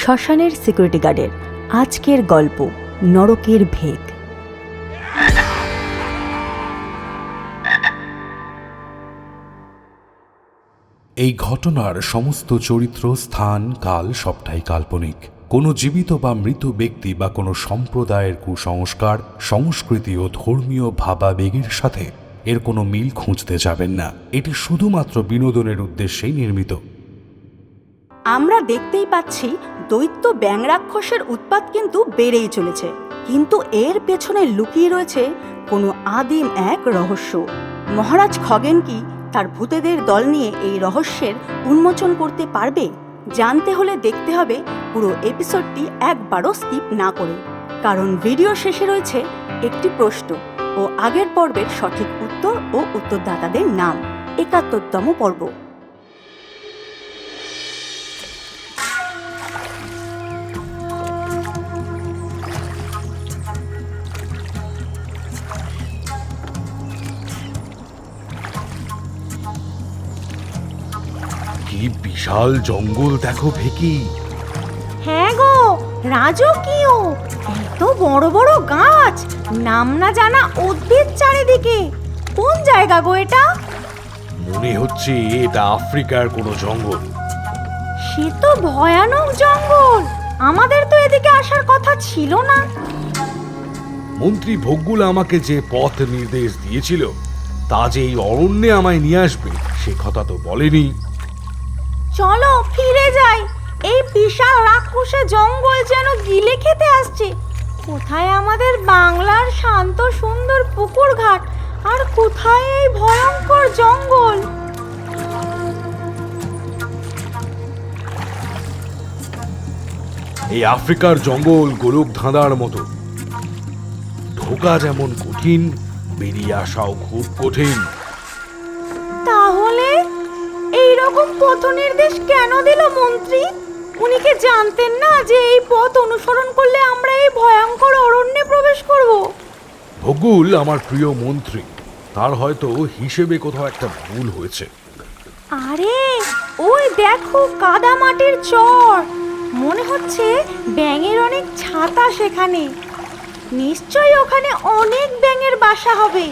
শ্মশানের সিকিউরিটি গার্ডের আজকের গল্প, নরকের ভেগ। এই ঘটনার সমস্ত চরিত্র, স্থান, কাল সবটাই কাল্পনিক। কোনো জীবিত বা মৃত ব্যক্তি বা কোনো সম্প্রদায়ের কুসংস্কার, সংস্কৃতি ও ধর্মীয় ভাবাবেগের সাথে এর কোনো মিল খুঁজতে যাবেন না। এটি শুধুমাত্র বিনোদনের উদ্দেশ্যেই নির্মিত। আমরা দেখতেই পাচ্ছি দৈত্য ব্যাংরাক্ষসের উৎপাত কিন্তু বেড়েই চলেছে। কিন্তু এর পেছনে লুকিয়ে রয়েছে কোনো আদিম এক রহস্য। মহারাজ খগেন কি তার ভূতেদের দল নিয়ে এই রহস্যের উন্মোচন করতে পারবে? জানতে হলে দেখতে হবে পুরো এপিসোডটি একবারও স্কিপ না করে। কারণ ভিডিও শেষে রয়েছে একটি প্রশ্ন ও আগের পর্বের সঠিক উত্তর ও উত্তরদাতাদের নাম। একাত্তরতম পর্ব। বিশাল জঙ্গল দেখো ভেকি। হ্যাঁ গো রাজকীয়। এত বড় বড় গাছ নাম না জানা উদ্ভিদ চারিদিকে। কোন জায়গা গো এটা? মনে হচ্ছে এটা আফ্রিকার কোনো জঙ্গল। সে তো ভয়ানক জঙ্গল। আমাদের তো এদিকে আসার কথা ছিল না। মন্ত্রী ভোগগুল আমাকে যে পথ নির্দেশ দিয়েছিল তা যে এই অরণ্যে আমায় নিয়ে আসবে সে কথা তো বলেনি। চলো, ফিরে যাই। এই বিশাল রাক্ষসে জঙ্গল যেন গিলে খেতে আসছে। কোথায় আমাদের বাংলার শান্ত সুন্দর পুকুর ঘাট? আর কোথায় এই ভয়ঙ্কর জঙ্গল? এই আফ্রিকার জঙ্গল গোলক ধাঁধার মতো। ঢোকা যেমন কঠিন, বেরিয়ে আসাও খুব কঠিন। পথ নির্দেশ কেন দিল মন্ত্রী? উনি কি জানতেন না যে এই পথ অনুসরণ করলে আমরা এই ভয়ঙ্কর অরণ্যে প্রবেশ করব? ভগুল আমার প্রিয় মন্ত্রী তার হয়তো হিসেবে কোথাও একটা ভুল হয়েছে। আরে ওই দেখো কাদা মাটির চর। মনে হচ্ছে ব্যাঙের অনেক ছাতা সেখানে। নিশ্চয়ই ওখানে অনেক ব্যাঙের বাসা হবে।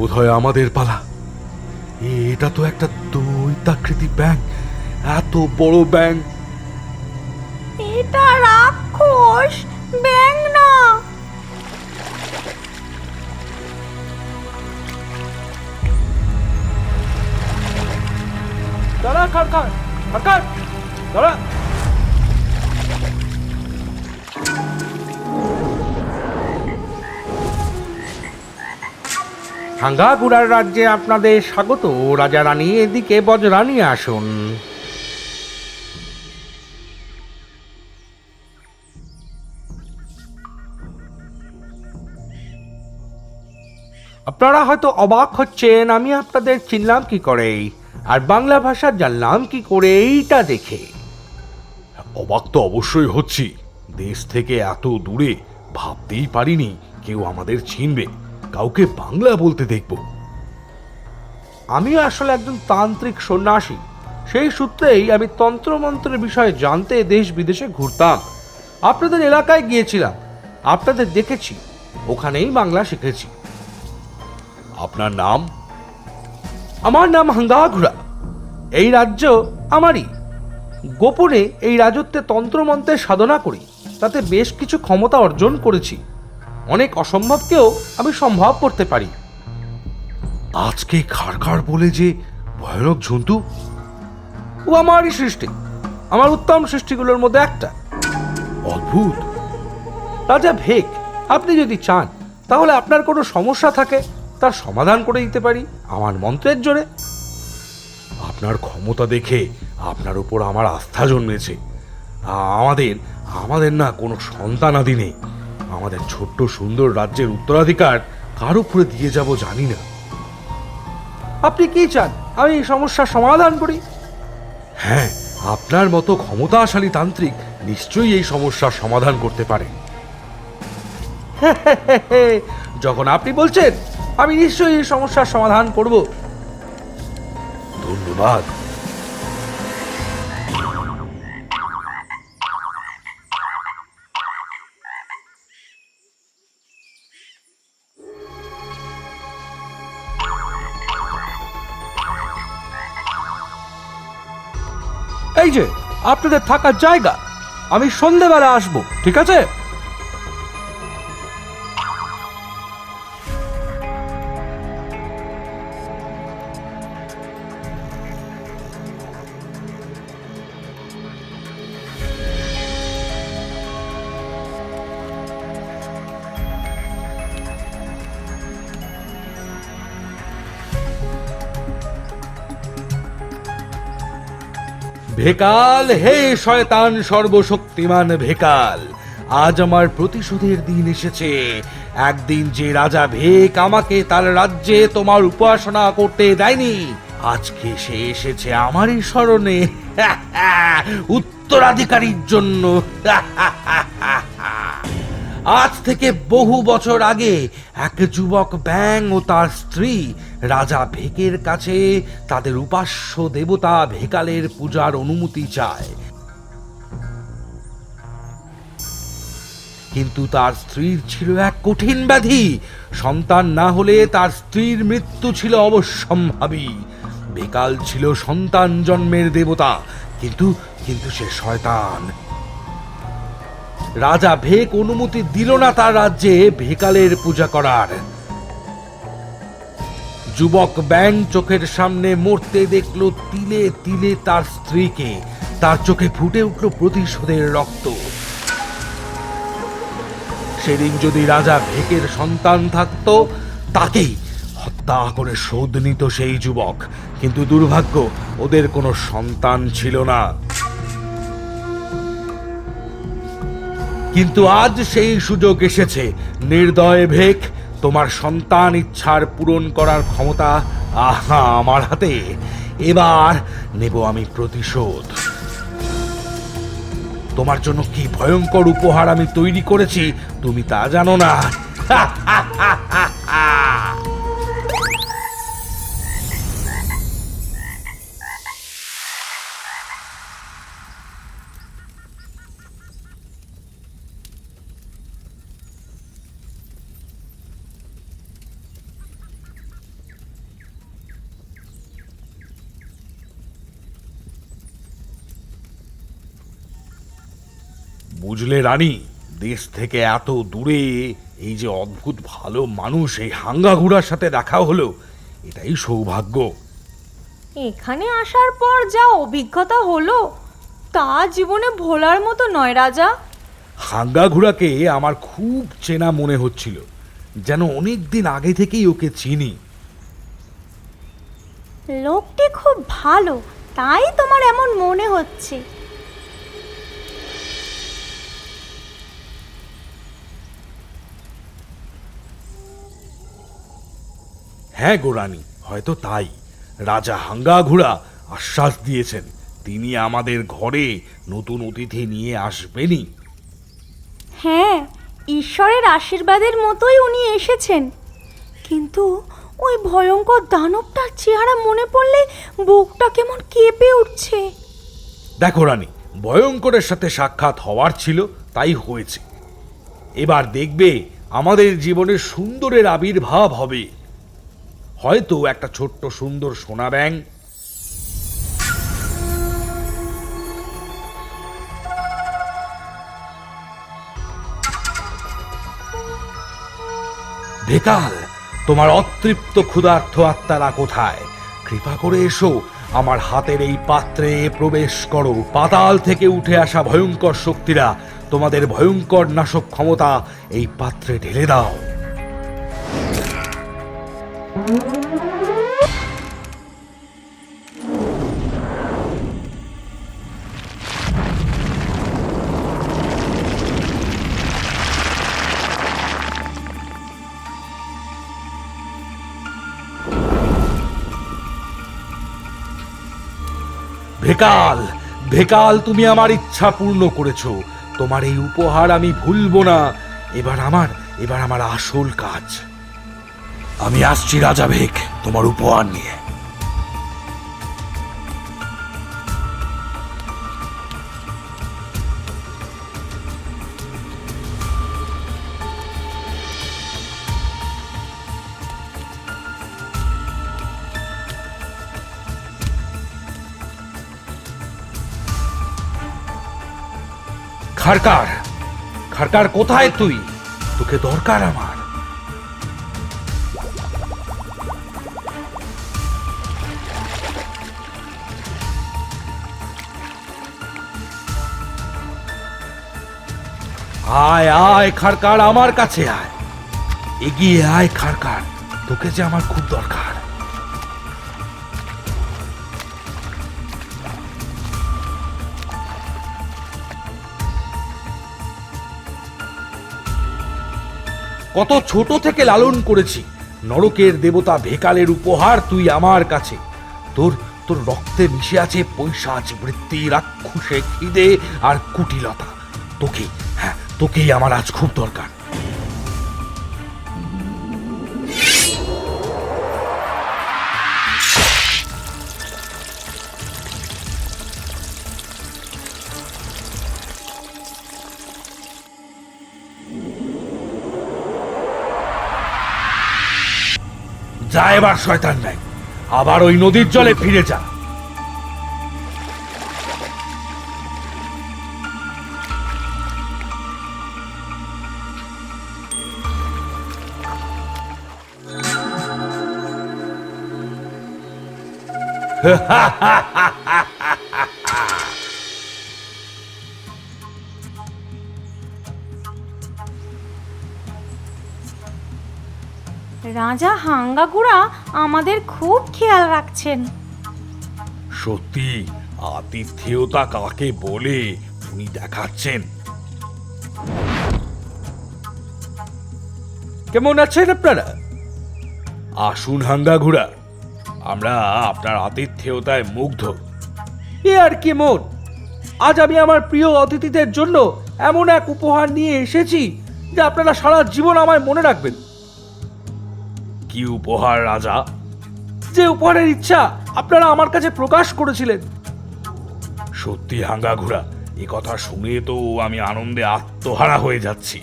বোধহয় আমাদের পালা। এটা তো একটা দৈত্যাকৃতি ব্যাং এত বড় ব্যাং এটা রাক্ষস ব্যাঙ না। দাঁড়া কারকার কারকার দাঁড়া। হাঙ্গাগুড়ার রাজ্যে আপনাদের স্বাগত। রাজা রানী, এদিকে বজরানি আসুন। আপনারা হয়তো অবাক হচ্ছেন, আমি আপনাদের চিনলাম কি করে? আর বাংলা ভাষা জানলাম কি করে, এইটা দেখে। অবাক তো অবশ্যই হচ্ছি। দেশ থেকে এত দূরে ভাবতেই পারিনি কেউ আমাদের চিনবে। কাউকে বাংলা বলতে দেখব। আমি আসলে একজন তান্ত্রিক সন্ন্যাসী। সেই সূত্রেই আমি তন্ত্রমন্ত্রের বিষয়ে জানতে দেশ বিদেশে ঘুরতাম। আপনাদের এলাকায় গিয়েছিলাম। আপনাদের দেখেছি। ওখানেই বাংলা শিখেছি। আপনার নাম? আমার নাম হাঙ্গাঘুরা। এই রাজ্য আমারই। গোপনে এই রাজত্বে তন্ত্রমন্ত্রের সাধনা করি। তাতে বেশ কিছু ক্ষমতা অর্জন করেছি। অনেক অসম্ভবকেও আমি সম্ভব করতে পারি। আজকে খাড়খাড় বলে যে ভয়ানক জন্তু? ও আমারই সৃষ্টি। আমার উত্তম সৃষ্টিগুলোর মধ্যে একটা। অদ্ভুত। রাজা ভেক আপনি যদি চান তাহলে আপনার কোনো সমস্যা থাকে তার সমাধান করে দিতে পারি আমার মন্ত্রের জোরে। আপনার ক্ষমতা দেখে আপনার উপর আমার আস্থা জন্মেছে। আমাদের আমাদের না কোনো সন্তানাদি নেই। আমাদের ছোট্ট সুন্দর রাজ্যের উত্তরাধিকার কার উপরে দিয়ে যাব জানি না। আপনি কি চান? আমি এই সমস্যার সমাধান করি। হ্যাঁ আপনার মতো ক্ষমতাশালী তান্ত্রিক নিশ্চয়ই এই সমস্যার সমাধান করতে পারে যখন আপনি বলছেন আমি নিশ্চয়ই এই সমস্যার সমাধান করব। ধন্যবাদ। যে আপনাদের থাকার জায়গা। আমি সন্ধেবেলা আসব ঠিক আছে? ভেকাল, হে শয়তান সর্বশক্তিমান ভেকাল, আজ আমার প্রতিশোধের দিন এসেছে। একদিন যে রাজা ভেক আমাকে তার রাজ্যে তোমার উপাসনা করতে দেয়নি, আজকে সে এসেছে আমারই স্মরণে। উত্তরাধিকারীর জন্য। আজ থেকে বহু বছর আগে এক যুবক ব্যাং ও তার স্ত্রী রাজা ভেকের কাছে তাদের উপাস্য দেবতা ভেকালের পূজার অনুমতি চায়। কিন্তু তার স্ত্রীর ছিল এক কঠিন ব্যাধি। সন্তান না হলে তার স্ত্রীর মৃত্যু ছিল অবশ্যম্ভাবী। বেকাল ছিল সন্তান জন্মের দেবতা, কিন্তু কিন্তু সে শয়তান। রাজা ভেক অনুমতি দিল না তার রাজ্যে ভেকালের পূজা করার। যুবক ব্যাং চোখের সামনে মরতে দেখল তিলে তিলে তার স্ত্রীকে। তার চোখে ফুটে উঠল প্রতিশোধের রক্ত। সেদিন যদি রাজা ভেকের সন্তান থাকতো, তাকেই হত্যা করে শোধ নিত সেই যুবক। কিন্তু দুর্ভাগ্য, ওদের কোনো সন্তান ছিল না। কিন্তু আজ সেই সুযোগ এসেছে। নির্দয় ভেক, তোমার সন্তান ইচ্ছার পূরণ করার ক্ষমতা আহা আমার হাতে। এবার নেব আমি প্রতিশোধ। তোমার জন্য কি ভয়ঙ্কর উপহার আমি তৈরি করেছি, তুমি তা জানো না। বুঝলে রানী? দেশ থেকে এত দূরে এই যে অদ্ভুত ভালো মানুষ এই হাঙ্গাঘুরার সাথে দেখা হলো এটাই সৌভাগ্য। এখানে আসার পর যা অভিজ্ঞতা হলো তা জীবনে ভোলার মতো নয় রাজা। হাঙ্গাঘুরাকে আমার খুব চেনা মনে হচ্ছিল যেন অনেক দিন আগে থেকেই ওকে চিনি। লোকটি খুব ভালো তাই তোমার এমন মনে হচ্ছে। হ্যাঁ গোরানি হয়তো তাই। রাজা হাঙ্গা হাঙ্গাঘুরা আশ্বাস দিয়েছেন তিনি আমাদের ঘরে নতুন অতিথি নিয়ে আসবেনই। হ্যাঁ ঈশ্বরের আশীর্বাদের মতোই উনি এসেছেন। কিন্তু ওই ভয়ঙ্কর দানবটার চেহারা মনে পড়লে বুকটা কেমন কেঁপে উঠছে। দেখো রানী ভয়ঙ্করের সাথে সাক্ষাৎ হওয়ার ছিল তাই হয়েছে। এবার দেখবে আমাদের জীবনে সুন্দরের আবির্ভাব হবে। হয়তো একটা ছোট্ট সুন্দর সোনা ব্যাং বেকাল, তোমার অতৃপ্ত ক্ষুধার্থ আত্মারা কোথায়? কৃপা করে এসো, আমার হাতের এই পাত্রে প্রবেশ করো। পাতাল থেকে উঠে আসা ভয়ঙ্কর শক্তিরা, তোমাদের ভয়ঙ্কর নাশক ক্ষমতা এই পাত্রে ঢেলে দাও। ভেকাল ভেকাল, তুমি আমার ইচ্ছা পূর্ণ করেছ। তোমার এই উপহার আমি ভুলবো না। এবার আমার এবার আমার আসল কাজ। আমি আসছি রাজা ভেক তোমার উপহার নিয়ে। খারকার খারকার কোথায় তুই? তোকে দরকার আমার। আয় আয় খারকার আমার কাছে আয়। এগিয়ে আয় খারকার তোকে যে আমার খুব দরকার। কত ছোট থেকে লালন করেছি, নরকের দেবতা ভেকালের উপহার তুই আমার কাছে। তোর তোর রক্তে মিশে আছে পৈশাচ, বৃত্তি, রাক্ষুসে, খিদে আর কুটিলতা। তোকে তোকেই আমার আজ খুব দরকার। যা এবার শয়তান নাই আবার ওই নদীর জলে ফিরে যা। রাজা হাঙ্গাগুড়া আমাদের খুব খেয়াল রাখছেন। সত্যি আতিথেয়তা কাকে বলে উনি দেখাচ্ছেন। কেমন আছেন আপনারা? আসুন হাঙ্গা ঘোড়া আমরা আপনার আতিথেয়তায় মুগ্ধ। এ আর কি মন? আজ আমি আমার প্রিয় অতিথিদের জন্য এমন এক উপহার নিয়ে এসেছি যে আপনারা সারা জীবন আমায় মনে রাখবেন। কি উপহার রাজা? যে উপহারের ইচ্ছা আপনারা আমার কাছে প্রকাশ করেছিলেন। সত্যি হাঙ্গা ঘোড়া এ কথা শুনে তো আমি আনন্দে আত্মহারা হয়ে যাচ্ছি।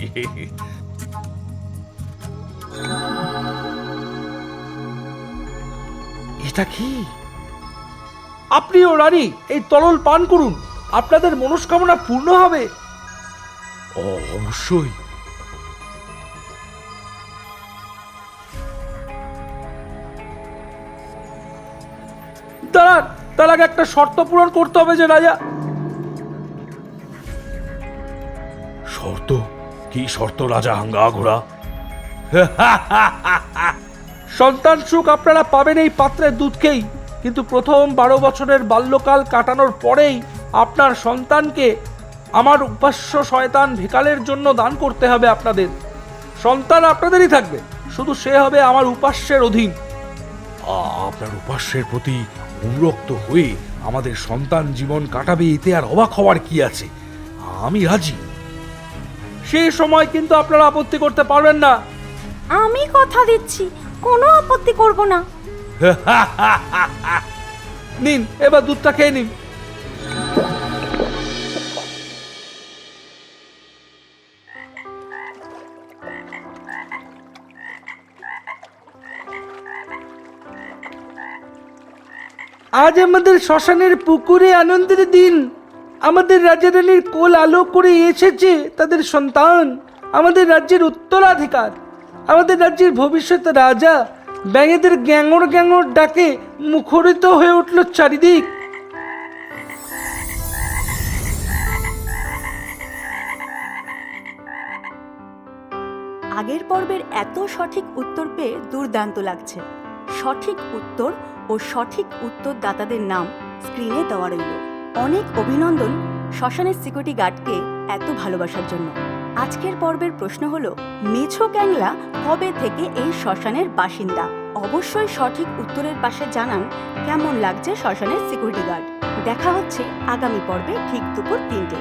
এটা কি? আপনি ও রানী এই তরল পান করুন। আপনাদের মনস্কামনা পূর্ণ হবে। অবশ্যই। দাঁড়ান তার আগে একটা শর্ত পূরণ করতে হবে যে রাজা। শর্ত? কি শর্ত রাজা হাঙ্গা ঘোড়া? সন্তান সুখ আপনারা পাবেন এই পাত্রের দুধকেই। কিন্তু প্রথম বারো বছরের বাল্যকাল কাটানোর পরেই আপনার সন্তানকে আমার উপাস্য শয়তান ভিকালের জন্য দান করতে হবে আপনাদের। সন্তান আপনাদেরই থাকবে শুধু সে হবে আমার উপাস্যের অধীন। আপনার উপাস্যের প্রতি অনুরক্ত হয়ে আমাদের সন্তান জীবন কাটাবে এতে আর অবাক হওয়ার কি আছে? আমি রাজি। সেই সময় কিন্তু আপনারা আপত্তি করতে পারবেন না। আমি কথা দিচ্ছি। কোনো আপত্তি করব না। নিন, এবার দুধটা খেয়ে নিন। আজ আমাদের শ্মশানের পুকুরে আনন্দের দিন। আমাদের রাজা রানীর কোল আলো করে এসেছে তাদের সন্তান। আমাদের রাজ্যের উত্তরাধিকার। আমাদের রাজ্যের ভবিষ্যৎ রাজা ব্যাঙেদের গ্যাঙর গ্যাঙর ডাকে মুখরিত হয়ে উঠল চারিদিক। আগের পর্বের এত সঠিক উত্তর পেয়ে দুর্দান্ত লাগছে। সঠিক উত্তর ও সঠিক উত্তরদাতাদের নাম স্ক্রিনে দেওয়া রইল। অনেক অভিনন্দন শ্মশানের সিকিউরিটি গার্ডকে এত ভালোবাসার জন্য। আজকের পর্বের প্রশ্ন হল, মেছো ক্যাংলা কবে থেকে এই শ্মশানের বাসিন্দা? অবশ্যই সঠিক উত্তরের পাশে জানান কেমন লাগছে শ্মশানের সিকিউরিটি গার্ড। দেখা হচ্ছে আগামী পর্বে ঠিক দুপুর তিনটে।